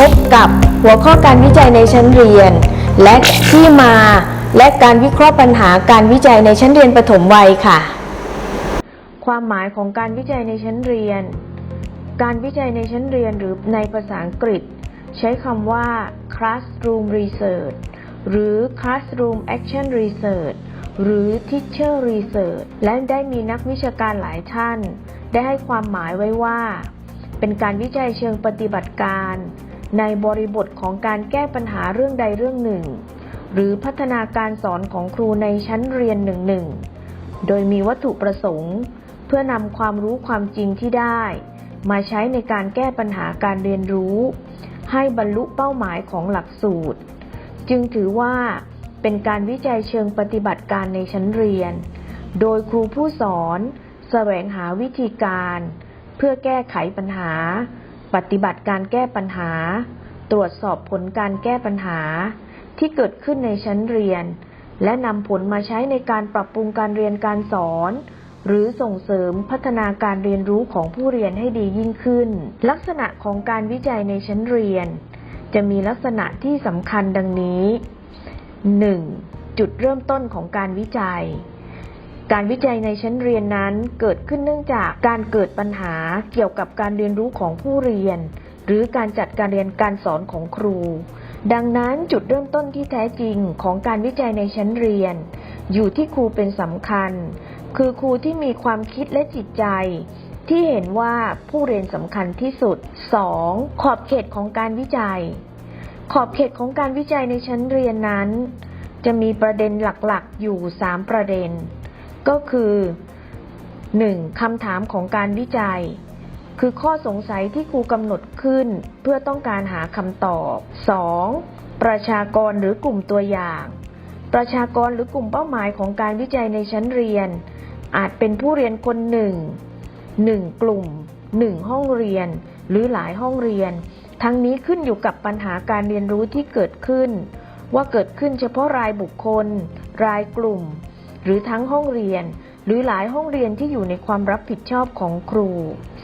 พบกับหัวข้อการวิจัยในชั้นเรียน และที่มาและการวิเคราะห์ปัญหาการวิจัยในชั้นเรียนประถมวัยค่ะ ความหมายของการวิจัยในชั้นเรียน การวิจัยในชั้นเรียนหรือในภาษาอังกฤษ ใช้คำว่า classroom research หรือ classroom action research หรือ teacher research และได้มีนักวิชาการหลายท่าน ได้ให้ความหมายไว้ว่า เป็นการวิจัยเชิงปฏิบัติการ ในบริบทของการแก้ปัญหาเรื่องใดเรื่องหนึ่ง หรือพัฒนาการสอนของครูในชั้นเรียนหนึ่งหนึ่งโดยมีวัตถุประสงค์ เพื่อนำความรู้ความจริงที่ได้ มาใช้ในการแก้ปัญหาการเรียนรู้ ให้บรรลุเป้าหมายของหลักสูตร จึงถือว่าเป็นการวิจัยเชิงปฏิบัติการในชั้นเรียน โดยครูผู้สอน แสวงหาวิธีการ เพื่อแก้ไขปัญหา ปฏิบัติการแก้ปัญหา ตรวจสอบผลการแก้ปัญหา ที่เกิดขึ้นในชั้นเรียน และนำผลมาใช้ในการปรับปรุงการเรียนการสอน หรือส่งเสริมพัฒนาการเรียนรู้ของผู้เรียนให้ดียิ่งขึ้น ลักษณะของการวิจัยในชั้นเรียน จะมีลักษณะที่สำคัญดังนี้ 1. จุดเริ่มต้นของการวิจัย การวิจัยในชั้นเรียนนั้นเกิดขึ้นเนื่องจากการเกิดปัญหาเกี่ยวกับการเรียนรู้ของผู้เรียน หรือการจัดการเรียนการสอนของครู ดังนั้นจุดเริ่มต้นที่แท้จริงของการวิจัยในชั้นเรียน อยู่ที่ครูเป็นสำคัญ คือครูที่มีความคิดและจิตใจ ที่เห็นว่าผู้เรียนสำคัญที่สุด 2. ขอบเขตของการวิจัย ขอบเขตของการวิจัยในชั้นเรียนนั้น จะมีประเด็นหลักๆ อยู่ 3 ประเด็น ก็คือ 1. คำถามของการวิจัย คือข้อสงสัยที่ครูกำหนดขึ้น เพื่อต้องการหาคำตอบ 2. ประชากรหรือกลุ่มตัวอย่าง ประชากรหรือกลุ่มเป้าหมายของการวิจัยในชั้นเรียน อาจเป็นผู้เรียนคนหนึ่งหนึ่งกลุ่มหนึ่งห้องเรียน หรือหลายห้องเรียน ทั้งนี้ขึ้นอยู่กับปัญหาการเรียนรู้ที่เกิดขึ้น ว่าเกิดขึ้นเฉพาะรายบุคคล รายกลุ่ม หรือทั้งห้องเรียน หรือหลายห้องเรียนที่อยู่ในความรับผิดชอบของครู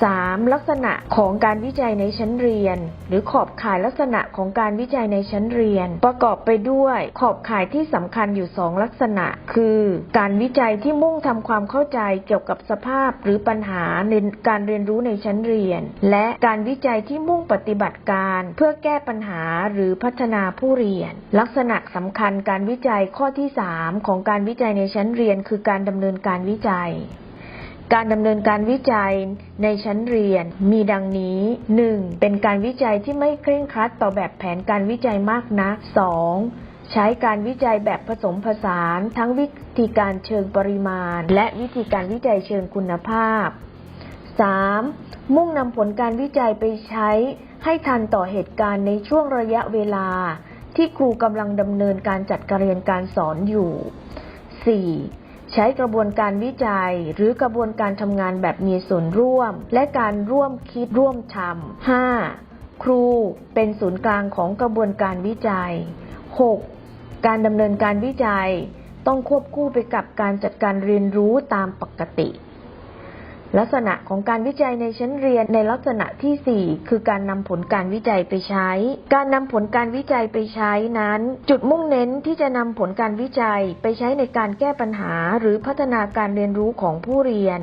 3. ลักษณะของการวิจัยในชั้นเรียน หรือขอบข่ายลักษณะของการวิจัยในชั้นเรียน ประกอบไปด้วยขอบข่ายที่สำคัญอยู่สองลักษณะ คือ การวิจัยที่มุ่งทำความเข้าใจเกี่ยวกับสภาพหรือปัญหาในการเรียนรู้ในชั้นเรียน และการวิจัยที่มุ่งปฏิบัติการ เพื่อแก้ปัญหาหรือพัฒนาผู้เรียน ลักษณะสำคัญการวิจัยข้อที่ 3 ของการวิจัยในชั้นเรียน คือการดำเนินการวิจัย การดำเนินการวิจัยในชั้นเรียนมีดังนี้ 1. เป็นการวิจัยที่ไม่เคร่งครัดต่อแบบแผนการวิจัยมากนัก 2. ใช้การวิจัยแบบผสมผสาน ทั้งวิธีการเชิงปริมาณ และวิธีการวิจัยเชิงคุณภาพ 3. มุ่งนำผลการวิจัยไปใช้ให้ทันต่อเหตุการณ์ในช่วงระยะเวลา ที่ครูกำลังดำเนินการจัดการเรียนการสอนอยู่ 4. ใช้กระบวนการวิจัย หรือกระบวนการทำงานแบบมีส่วนร่วม และการร่วมคิดร่วมทำ 5. ครูเป็นศูนย์กลางของกระบวนการวิจัย 6. การดำเนินการวิจัย ต้องควบคู่ไปกับการจัดการเรียนรู้ตามปกติ ลักษณะของการวิจัยในชั้นเรียนในลักษณะที่ 4 คือการนำผลการวิจัยไปใช้ การนำผลการวิจัยไปใช้นั้น จุดมุ่งเน้นที่จะนำผลการวิจัยไปใช้ในการแก้ปัญหา หรือพัฒนาการเรียนรู้ของผู้เรียน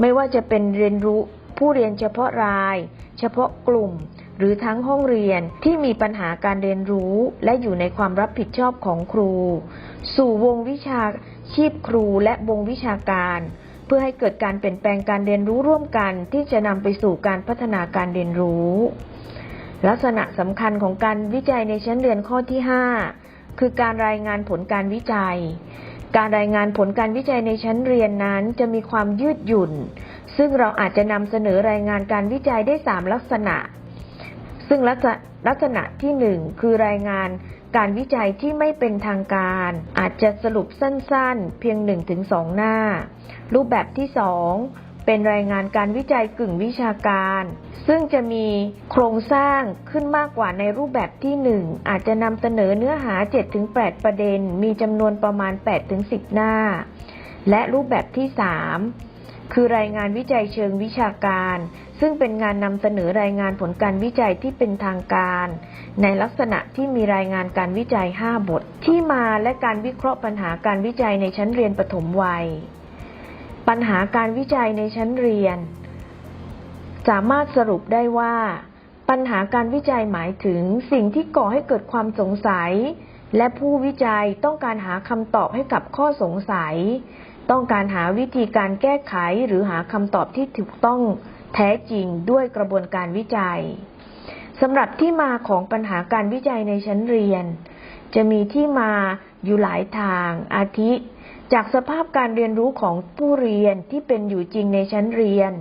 ไม่ว่าจะเป็นเรียนรู้ผู้เรียนเฉพาะราย เฉพาะกลุ่ม หรือทั้งห้องเรียนที่มีปัญหาการเรียนรู้ และอยู่ในความรับผิดชอบของครู สู่วงวิชาชีพครูและวงวิชาการ พื่อให้เกิดการเปลี่ยนแปลงการเรียนรู้ร่วมกันที่จะนำไปสู่การพัฒนาการเรียนรู้ ลักษณะสำคัญของการวิจัยในชั้นเรียนข้อที่ 5 คือการรายงานผลการวิจัย การรายงานผลการวิจัยในชั้นเรียนนั้นจะมีความยืดหยุ่น ซึ่งเราอาจจะนำเสนอรายงานการวิจัยได้ 3 ลักษณะ ซึ่งลักษณะที่ 1 คือรายงาน การวิจัยที่ไม่เป็นทางการ อาจจะสรุปสั้นๆ เพียง 1-2 หน้า รูปแบบที่ 2 เป็นรายงานการวิจัยกึ่งวิชาการ ซึ่งจะมีโครงสร้างขึ้นมากกว่าในรูปแบบที่ 1 อาจจะนำเสนอเนื้อหา 7-8 ประเด็น มีจำนวนประมาณ 8-10 หน้า และรูปแบบที่ 3 คือรายงานวิจัยเชิงวิชาการ ซึ่งเป็นงานนำเสนอรายงานผลการวิจัยที่เป็นทางการ ในลักษณะที่มีรายงานการวิจัย 5 บท ที่มาและการวิเคราะห์ปัญหาการวิจัยในชั้นเรียนประถมวัย ปัญหาการวิจัยในชั้นเรียน สามารถสรุปได้ว่า ปัญหาการวิจัยหมายถึงสิ่งที่ก่อให้เกิดความสงสัย และผู้วิจัยต้องการหาคำตอบให้กับข้อสงสัย ต้องการหาวิธีการแก้ไขหรือหาคำตอบที่ถูกต้องแท้จริงด้วยกระบวนการวิจัยสำหรับที่มาของปัญหาการวิจัยในชั้นเรียน จะมีที่มาอยู่หลายทางอาทิ จากสภาพการเรียนรู้ของผู้เรียนที่เป็นอยู่จริงในชั้นเรียน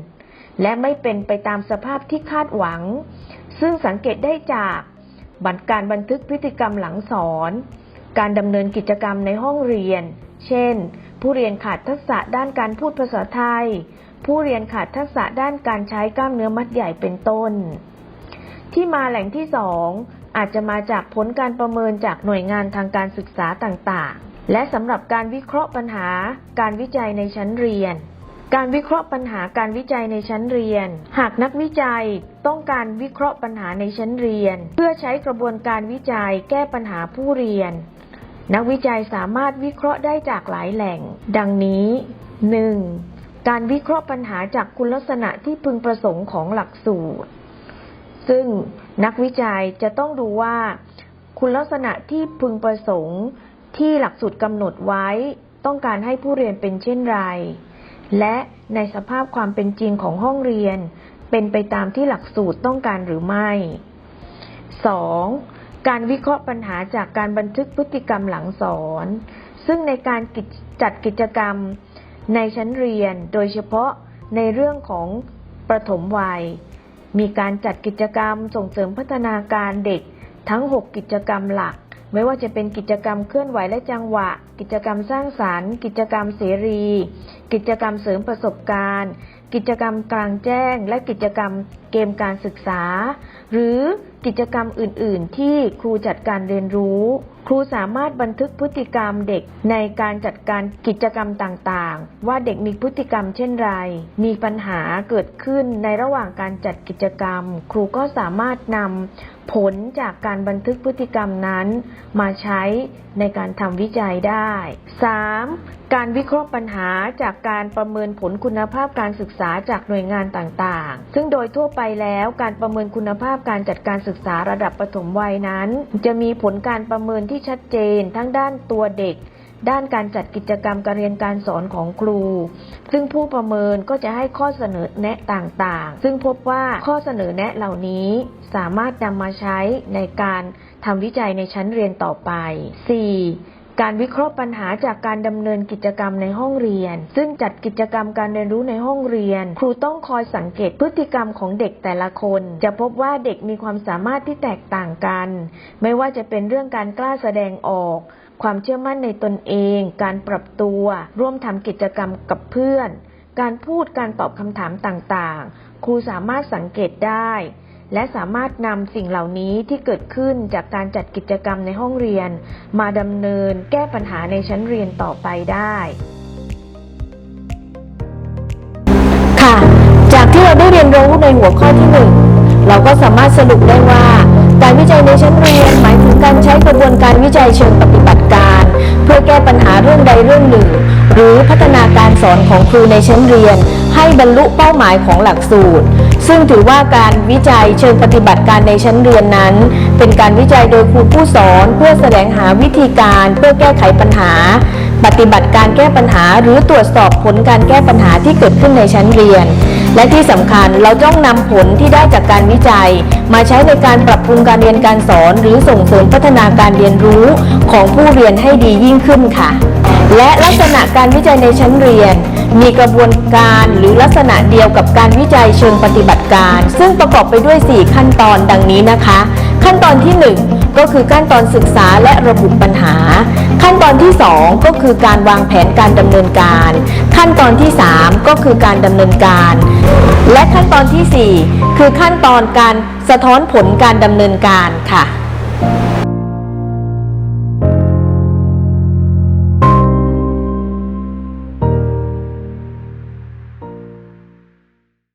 และไม่เป็นไปตามสภาพที่คาดหวัง ซึ่งสังเกตได้จากบันการบันทึกพฤติกรรมหลังสอน การดำเนินกิจกรรมในห้องเรียน เช่น ผู้เรียนขาดทักษะด้านการพูดภาษาไทย ผู้เรียนขาดทักษะด้านการใช้กล้ามเนื้อมัดใหญ่เป็นต้น ที่มาแหล่งที่สองอาจจะมาจากผลการประเมินจากหน่วยงานทางการศึกษาต่างๆ และสำหรับการวิเคราะห์ปัญหา การวิจัยในชั้นเรียน การวิเคราะห์ปัญหาการวิจัยในชั้นเรียน หากนักวิจัยต้องการวิเคราะห์ปัญหาในชั้นเรียน เพื่อใช้กระบวนการวิจัยแก้ปัญหาผู้เรียน นักวิจัยสามารถวิเคราะห์ได้จากหลายแหล่ง ดังนี้ 1. การวิเคราะห์ปัญหาจากคุณลักษณะที่พึงประสงค์ของหลักสูตร ซึ่งนักวิจัยจะต้องดูว่า คุณลักษณะที่พึงประสงค์ที่หลักสูตรกำหนดไว้ ต้องการให้ผู้เรียนเป็นเช่นไร และในสภาพความเป็นจริงของห้องเรียน เป็นไปตามที่หลักสูตรต้องการหรือไม่ 2. การวิเคราะห์ปัญหาจากการบันทึกพฤติกรรมหลังสอน ซึ่งในการจจัดกิจกรรมในชั้นเรียน โดยเฉพาะในเรื่องของประถมวัย มีการจัดกิจกรรมส่งเสริมพัฒนาการเด็กทั้ง 6 กิจกรรมหลัก ไม่ว่าจะเป็นกิจกรรมเคลื่อนไหวและจังหวะ กิจกรรมสร้างสารรค์ กิจกรรมเสรี กิจกรรมเสริมประสบการณ์ กิจกรรมกลางแจ้ง และกิจกรรมเกมการศึกษา หรือกิจกรรมอื่น ๆ ที่ครูจัดการเรียนรู้ ครูสามารถบันทึกพฤติกรรมเด็กในการจัดการกิจกรรมต่าง ๆ ว่าเด็กมีพฤติกรรมเช่นไร มีปัญหาเกิดขึ้นในระหว่างการจัดกิจกรรม ครูก็สามารถนำ ผลจากการบันทึกพฤติกรรมนั้น มาใช้ในการทำวิจัยได้ 3. การวิเคราะห์ปัญหาจากการประเมินผลคุณภาพการศึกษาจากหน่วยงานต่างๆ ซึ่งโดยทั่วไปแล้วการประเมินคุณภาพการจัดการศึกษาระดับปฐมวัยนั้น จะมีผลการประเมินที่ชัดเจนทั้งด้านตัวเด็ก ด้านการจัดกิจกรรมการเรียนการสอนของครู ซึ่งผู้ประเมินก็จะให้ข้อเสนอแนะต่างๆ ซึ่งพบว่าข้อเสนอแนะเหล่านี้สามารถนำมาใช้ในการทำวิจัยในชั้นเรียนต่อไป 4. การวิเคราะห์ปัญหาจากการดำเนินกิจกรรมในห้องเรียน ซึ่งจัดกิจกรรมการเรียนรู้ในห้องเรียน ครูต้องคอยสังเกตพฤติกรรมของเด็กแต่ละคน จะพบว่าเด็กมีความสามารถที่แตกต่างกัน ไม่ว่าจะเป็นเรื่องการกล้าแสดงออก ความเชื่อมั่นในตนเอง การปรับตัว ร่วมทำกิจกรรมกับเพื่อน การพูดการตอบคำถามต่างๆ ครูสามารถสังเกตได้ และสามารถนำสิ่งเหล่านี้ที่เกิดขึ้นจากการจัดกิจกรรมในห้องเรียน มาดำเนินแก้ปัญหาในชั้นเรียนต่อไปได้ ค่ะ จากที่เราได้เรียนรู้ในหัวข้อที่หนึ่งเราก็สามารถสรุปได้ว่า การวิจัยในชั้นเรียน หมายถึงการใช้กระบวนการวิจัยเชิงปฏิบัติการ เพื่อแก้ปัญหาเรื่องใดเรื่องหนึ่ง หรือพัฒนาการสอนของครูในชั้นเรียน ให้บรรลุเป้าหมายของหลักสูตร ซึ่งถือว่าการวิจัยเชิงปฏิบัติการในชั้นเรียนนั้น เป็นการวิจัยโดยครูผู้สอน เพื่อแสวงหาวิธีการเพื่อแก้ไขปัญหา ปฏิบัติการแก้ปัญหา หรือตรวจสอบผลการแก้ปัญหาที่เกิดขึ้นในชั้นเรียน และที่สำคัญเราต้องนำผลที่ได้จากการวิจัย มาใช้ในการปรับปรุงการเรียนการสอน หรือส่งเสริมพัฒนาการเรียนรู้ของผู้เรียนให้ดียิ่งขึ้นค่ะ และลักษณะการวิจัยในชั้นเรียน มีกระบวนการหรือลักษณะเดียวกับการวิจัยเชิงปฏิบัติการ ซึ่งประกอบไปด้วย 4 ขั้นตอนดังนี้นะคะ ขั้นตอนที่ 1 ก็คือขั้นตอนศึกษาและระบุปัญหา ขั้นตอนที่ 2 ก็คือการวางแผนการดำเนินการ ขั้นตอนที่ 3 ก็คือการดำเนินการ และขั้นตอนทีสี่4 คือขั้นตอนการสะท้อนผลการดำเนินการค่ะ